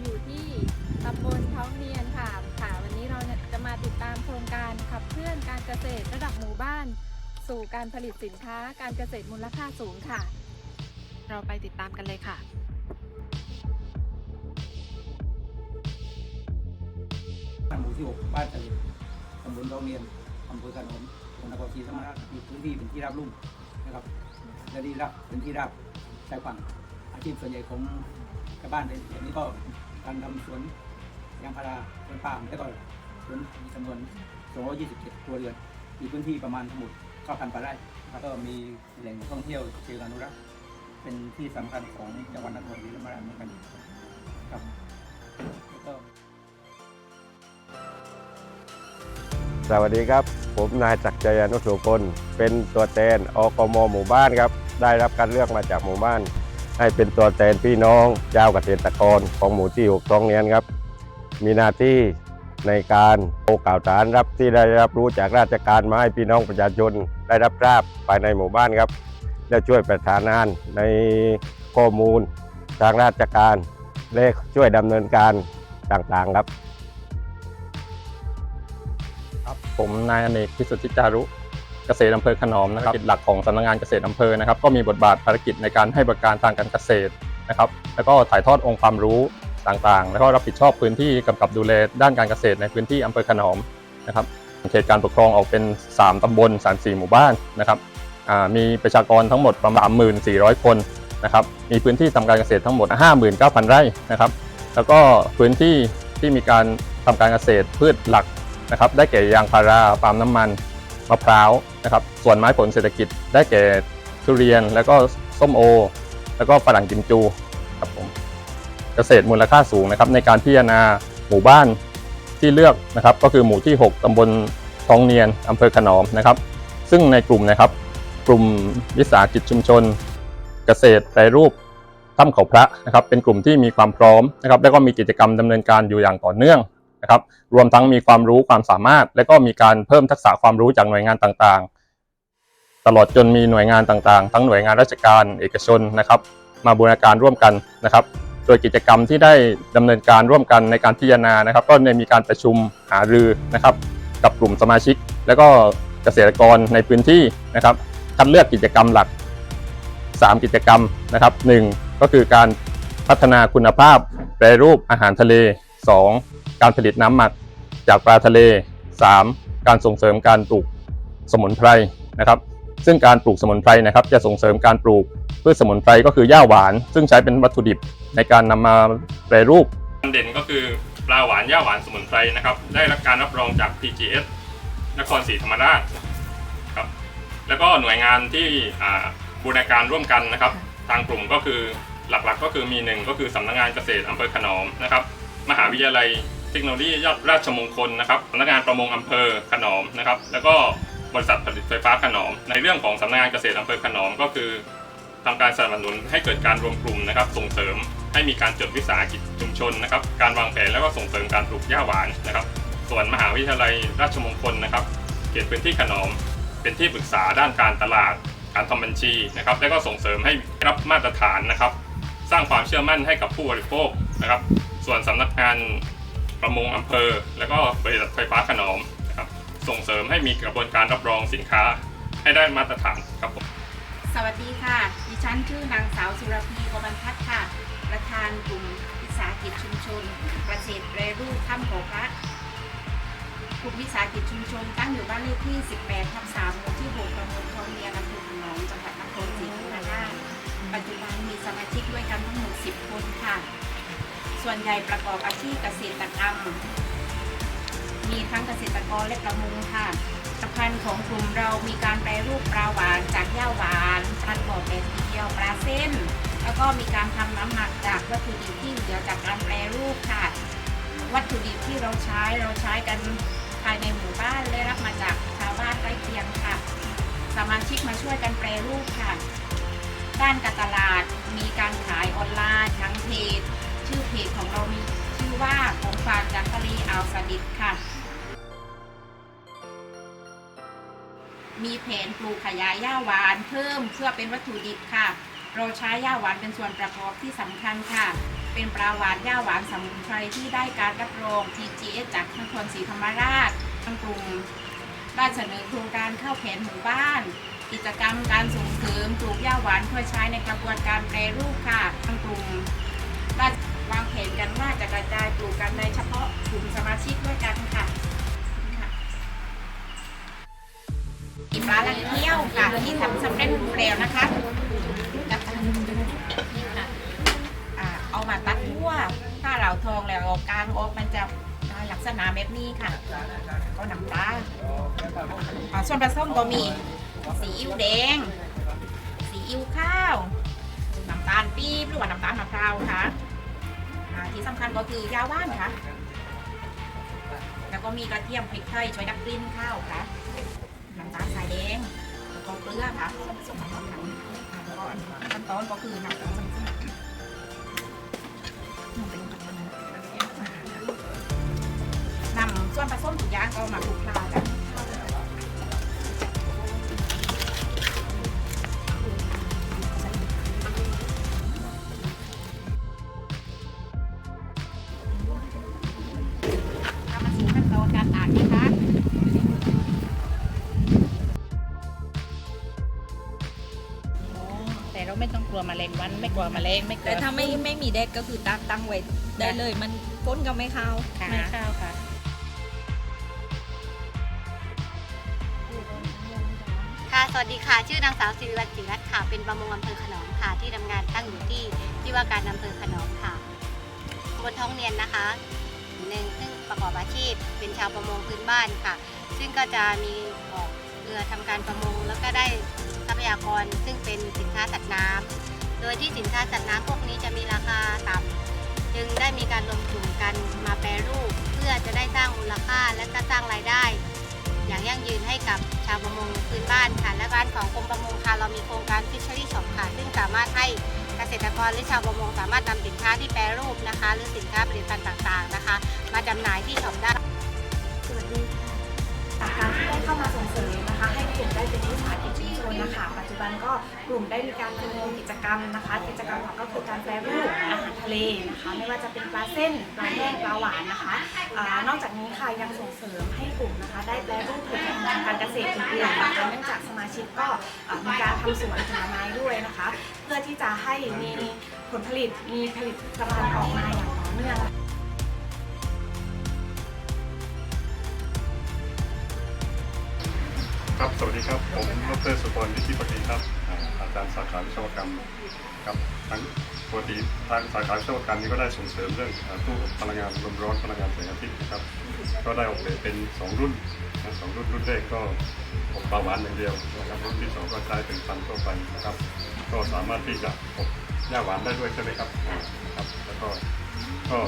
อยู่ที่ตำบลท้องเนียนค่ะค่ะ วันนี้เราจะมาติดตามโครงการขับเคลื่อนการเกษตรระดับหมู่บ้าน สู่การผลิตสินค้าการเกษตรมูลค่าสูงค่ะ เราไปติดตามกันเลยค่ะบ้านหมู่ที่ 6 บ้านตะลิตำบลดองเนียนอำเภอขนมจังหวัดนครศรีธรรมราชมีพื้นที่เป็นที่ราบลุ่มนะครับและที่ราบเป็นที่ราบชายฝั่งอาชีพส่วนใหญ่ของ ชาวบ้านในอย่างนี้ก็การทำสวนยางพาราสวนปาล์มแล้วก็สวนมีจำนวน 227 ครัวเรือน มีพื้นที่ประมาณทั้งหมด 9,000กว่าไร่แล้วก็มีแหล่งท่องเที่ยวเชิงอนุรักษ์ เป็นที่สำคัญของจังหวัดนครศรีธรรมราชเหมือนกันครับแล้วก็สวัสดีครับ ผมนายจักรยานุสุกลเป็นตัวแทนอกมหมู่บ้านครับ ได้รับการเลือกมาจากหมู่บ้าน ให้เป็นตัวแทนพี่น้องเจ้าเกษตรกรของหมู่ที่6ตรงเนี้ยครับ มีหน้าที่ในการโอกล่าวสารรับที่ได้รับรู้จากราชการมาให้พี่น้องประชาชนได้รับทราบภายในหมู่บ้านครับ และช่วยประสานงานในข้อมูลทางราชการและช่วยดำเนินการต่างๆครับ ครับผมนายอเนกพิสุทธิจารุ เกษตรอำเภอขนอมนะครับหลักของสำนักงานเกษตรอำเภอนะครับก็มีบทบาทภารกิจในการให้บริการทางการเกษตรนะครับ แล้วก็ถ่ายทอดองค์ความรู้ต่างๆ แล้วก็รับผิดชอบพื้นที่กำกับดูแลด้านการเกษตรในพื้นที่อำเภอขนอมนะครับเขตการปกครองออกเป็น 3 ตำบล 34 หมู่บ้านนะครับอ่ามีประชากรทั้งหมดประมาณ34,000คนนะครับมีพื้นที่ทำการเกษตรทั้งหมด 59,000 ไร่นะครับ แล้วก็พื้นที่ที่มีการทำการเกษตรพืชหลักนะครับ ได้แก่ยางพาราปาล์มน้ำมัน มะพร้าวนะครับส่วนไม้ผลเศรษฐกิจได้แก่ทุเรียนแล้วก็ส้มโอ แล้วก็ฝรั่งกิมจูครับผมเกษตรมูลค่าสูงนะครับในการพิจารณาหมู่บ้านที่เลือกนะครับ ก็คือหมู่ที่ 6ตำบลทองเนียนอำเภอขนอมนะครับ ซึ่งในกลุ่มนะครับ กลุ่มวิสาหกิจชุมชน เกษตรแปรรูปถ้ำเขาพระนะครับ เป็นกลุ่มที่มีความพร้อมนะครับ แล้วก็มีกิจกรรมดำเนินการอยู่อย่างต่อเนื่อง นะครับรวมทั้งมีความรู้ความสามารถ และก็มีการเพิ่มทักษะความรู้จากหน่วยงานต่างๆ ตลอดจนมีหน่วยงานต่างๆ ทั้งหน่วยงานราชการเอกชนนะครับ มาบูรณาการร่วมกันนะครับโดยกิจกรรมที่ได้ดำเนินการร่วมกันในการพิจารณานะครับ ก็ได้มีการประชุมหารือนะครับ กับกลุ่มสมาชิก และก็เกษตรกรในพื้นที่นะครับคัดเลือกกิจกรรมหลัก 3 กิจกรรมนะครับ 1 ก็คือการพัฒนาคุณภาพแปรรูปอาหารทะเล 2 การผลิตน้ำหมักจากปลาทะเล 3 การส่งเสริมการปลูกสมุนไพรนะครับ ซึ่งการปลูกสมุนไพรนะครับ จะส่งเสริมการปลูกพืชสมุนไพรก็คือหญ้าหวาน ซึ่งใช้เป็นวัตถุดิบในการนำมาแปรรูปเด่นก็คือปลาหวานหญ้าหวานสมุนไพรนะครับ ได้รับการรับรองจาก PGS นครศรีธรรมราชครับแล้วก็หน่วยงานที่บูรณาการร่วมกันนะครับ ทางกลุ่มก็คือหลักๆ ก็คือมีหนึ่งก็คือสำนักงานเกษตรอำเภอขนอมนะครับ มหาวิทยาลัย เทคโนโลยีราชมงคลนะครับสำนักงานประมงอำเภอขนอมนะครับ แล้วก็บริษัทผลิตไฟฟ้าขนอม ในเรื่องของสำนักงานเกษตรอำเภอขนอมก็คือทำการสนับสนุนให้เกิดการรวมกลุ่มนะครับ ส่งเสริมให้มีการจดวิสาหกิจชุมชนนะครับ การวางแผนแล้วก็ส่งเสริมการปลูกหญ้าหวานนะครับ ส่วนมหาวิทยาลัยราชมงคลนะครับเขตพื้นที่ขนอม เป็นที่ปรึกษาด้านการตลาด การทำบัญชีนะครับ และก็ส่งเสริมให้รับมาตรฐานนะครับ สร้างความเชื่อมั่นให้กับผู้บริโภคนะครับ ส่วนสำนักงาน ประมงอำเภอ และก็บริษัทไฟฟ้าขนอมนะครับส่งเสริมให้มีกระบวนการรับรองสินค้าให้ได้มาตรฐานครับผมสวัสดีค่ะ ดิฉันชื่อนางสาวสุรพีกบันทัศน์ค่ะ ประธานกลุ่มวิสาหกิจชุมชนเกษตรแปรรูปถ้ำโขพระกลุ่มวิสาหกิจชุมชนตั้งอยู่บ้านเลขที่ 18 ทับ 3 หมู่ที่ 6ตำบลทองเนียนอำเภอขนอมจังหวัดนครศรีธรรมราชปัจจุบันมีสมาชิกด้วยกันทั้งหมด 10 คนค่ะ ส่วนใหญ่ประกอบอาชีพเกษตรกรรม มีทั้งเกษตรกรและประมงค่ะผลิตภัณฑ์ของกลุ่มเรามีการแปรรูปปลาหวานจากหญ้าหวานปลากรอบแบบเดียวปลาเส้น แล้วก็มีการทำน้ำหมักจากวัตถุดิบที่เหลือจากการแปรรูปค่ะ วัตถุดิบที่เราใช้เราใช้กันภายในหมู่บ้านและรับมาจากชาวบ้านใกล้เคียงค่ะ สมาชิกมาช่วยกันแปรรูปค่ะ ด้านการตลาดมีการขายออนไลน์ทั้งเพจ ชื่อเพจของเรามีชื่อว่าของฝากจากทะเลอ่าวสดิบค่ะ มีแผนปลูกขยายหญ้าหวานเพิ่มเพื่อเป็นวัตถุดิบค่ะ เราใช้หญ้าหวานเป็นส่วนประกอบที่สำคัญค่ะ เป็นปลาหวานย่าหวานสมุนไพรที่ได้การรับรอง TGS จากนครศรีธรรมราชทางกลุ่มได้เสนอโครงการเข้าแผนหมู่บ้าน กิจกรรมการส่งเสริมปลูกหญ้าหวานเพื่อใช้ในกระบวนการแปรรูปค่ะทางกลุ่มได้ วางแผนกันว่าจะกระจายปลูกกันในเฉพาะกลุ่มสมาชิกด้วยกันค่ะค่ะมีปลาลังเที่ยวค่ะที่ทำสำเร็จรูปแล้วนะคะเอามาตัดทั่วถ้าเราทองแล้วเอากลางออกมันจะลักษณะแบบนี้ค่ะ ก็น้ำตาลาส่วนผสมก็มีสีอิ๊วแดง สีอิ๊วข้าว น้ำตาลปี๊บหรือว่าน้ำตาลมะพร้าวค่ะ อ่าที่สำคัญก็คือยาว่านค่ะ แล้วก็มีกระเทียมพริกไทยช่วยดับกลิ่นข้าวค่ะน้ำตาลสายแดงแล้วก็เกลือค่ะส่วนผสมของมันค่ะแล้วก็ขั้นตอนก็คือน้ำตาลน้ำนำส่วนผสมทุกอย่างก็มาคลุกเคล้ากัน ลัวแมลงวัน ไม่กลัวแมลงไม่กลัวแต่ถ้าไม่ไม่มีแดดก็คือตักตั้งไว้ได้เลย มันก้นก็ไม่เข้าค่ะไม่เข้าค่ะ ค่ะ สวัสดีค่ะ ชื่อนางสาวสิริวัลศรีรัตน์ค่ะ เป็นประมงอำเภอขนอมค่ะ ที่ทำงานตั้งอยู่ที่ที่ว่าการอำเภอขนอมค่ะบนท้องเรียนนะคะหนึ่งซึ่งประกอบอาชีพ เป็นชาวประมงพื้นบ้านค่ะ ซึ่งก็จะมีออกเรือทำการประมงแล้วก็ได้ทรัพยากรซึ่งเป็นสินค้าสัตว์น้ำ โดยที่สินค้าสัตว์น้ำพวกนี้จะมีราคาต่ำจึงได้มีการรวมกลุ่มกันมาแปรรูป เพื่อจะได้สร้างมูลค่าและก็สร้างรายได้ อย่างยั่งยืนให้กับชาวประมงพื้นบ้านค่ะและบ้านของกรมประมงค่ะเรามีโครงการ Fishery Shop ค่ะซึ่งสามารถให้เกษตรกรหรือชาวประมงสามารถนำสินค้าที่แปรรูปนะคะ หรือสินค้าผลิตภัณฑ์ต่างๆนะคะ มาจำหน่ายที่ช็อปได้ จากการที่ได้เข้ามาส่งเสริมนะคะ ให้กลุ่มได้เป็นวิสาหกิจชุมชนนะคะ ปัจจุบันก็กลุ่มได้มีการดำเนินกิจกรรมนะคะ กิจกรรมหลักก็คือการแปรรูปอาหารทะเลนะคะ ไม่ว่าจะเป็นปลาเส้นปลาแห้งปลาหวานนะคะอานอกจากนี้ค่ะยังส่งเสริมให้กลุ่มนะคะ ได้แปรรูปผลิตภัณฑ์ทางการเกษตรอื่นๆนะคะเนื่องจากสมาชิกก็มีการทำสวนผลไม้ด้วยนะคะ เพื่อที่จะให้มีผลผลิตมีผลิตภัณฑ์ออกมาอย่างต่อเนื่อง ครับ สวัสดีครับ ผมดรสุพลวิชิตปกีครับ อาจารย์สาขาวิศวกรรมครับทั้งปกติทางสาขาวิศวกรรมนี้ก็ได้ส่งเสริมเรื่องตู้พลังงานลมร้อนพลังงานแสงอาทิตย์ครับ ก็ได้ออกแบบเป็น 2 รุ่นนะสองรุ่นรุ่นแรกก็อบปลาหวานอย่างเดียวนะครับ รุ่นที่ 2 ก็ใช้เป็นพันทั่วไปนะครับ ก็สามารถที่จะอบหญ้าหวานได้ด้วยใช่ไหมครับครับ แล้วก็ก็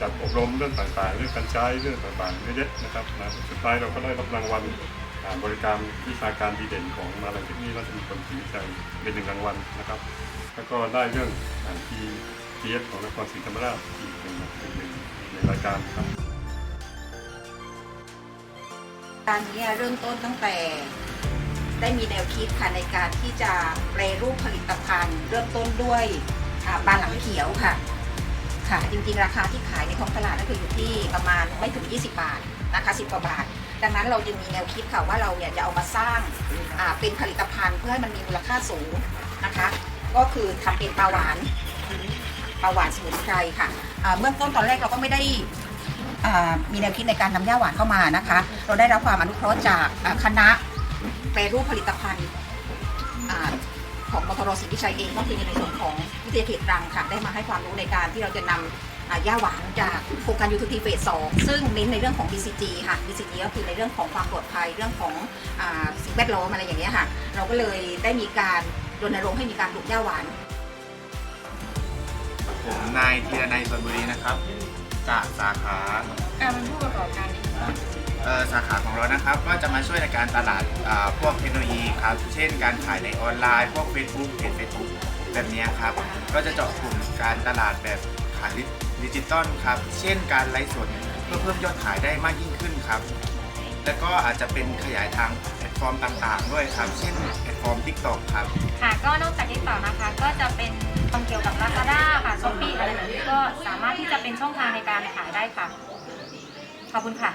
จัดอบรมเรื่องต่างๆ เรื่องการใช้เรื่องต่างๆเยอะแยะนะครับนะสุดท้ายเราก็ได้รับรางวัล บริการวิชาการดีเด่นของมาลัยเทคนโลยีราชมงคลศรีวิชัยเป็นหนึ่งรางวัลนะครับ แล้วก็ได้เรื่องทีทีเอสของนครศรีธรรมราชอีกหนึ่งหนึ่งหนึ่งหนึ่งรายการครับการนี้เริ่มต้นตั้งแต่ได้มีแนวคิดค่ะในการที่จะแปรรูปผลิตภัณฑ์ เริ่มต้นด้วยอ่าปลาหลังเขียวค่ะ ค่ะจริงๆราคาที่ขายในท้องตลาดก็คืออยู่ที่ประมาณไม่ถึง 20 บาทนะคะ 10 กว่าบาท ดังนั้นเราจึงมีแนวคิดค่ะว่าเราเนี่ยจะเอามาสร้างเป็นผลิตภัณฑ์เพื่อให้มันมีมูลค่าสูงนะคะ ก็คือทำเป็นปลาหวานปลาหวานสมุนไพรค่ะเบื้องต้นตอนแรกเราก็ไม่ได้มีแนวคิดในการนำย่าหวานเข้ามานะคะ เราได้รับความอนุเคราะห์จากคณะแปรรูปผลิตภัณฑ์ของมทรศรีวิชัยเองก็คือในส่วนของวิทยาเขตรังค่ะได้มาให้ความรู้ในการที่เราจะนำอ่า ย่าหวานจากโครงการยูทูทีเฟสสองซึ่งเน้นในเรื่องของ BCG ค่ะ BCG ก็คือในเรื่องของความปลอดภัยเรื่องของอาสิ่งแวดล้อมอะไรอย่างเงี้ยค่ะ เราก็เลยได้มีการรณรงค์ให้มีการปลูกย่าหวาน ผมนายธีรนัยสวนบุรีนะครับจากสาขาการเป็นผู้ประกอบการเอ่อสาขาของเรานะครับก็จะมาช่วยในการตลาดอ่าพวกเทคโนโลยีครับ เช่นการขายในออนไลน์ พวก Facebook เพจ Facebook แบบเนี้ยครับ ก็จะเจาะกลุ่มการตลาดแบบ ขายดิจิตอลครับ เช่นการไลฟ์สดเพื่อเพิ่มยอดขายได้มากยิ่งขึ้นครับ แล้วก็อาจจะเป็นขยายทางแพลตฟอร์มต่างๆ ด้วยครับ เช่นแพลตฟอร์ม TikTok ครับ ค่ะก็นอกจาก TikTok นะคะ ก็จะเป็นเกี่ยวกับ Lazada ค่ะ Shopee อะไรแบบนี้ก็สามารถที่จะเป็นช่องทางในการขายได้ค่ะ ขอบคุณค่ะ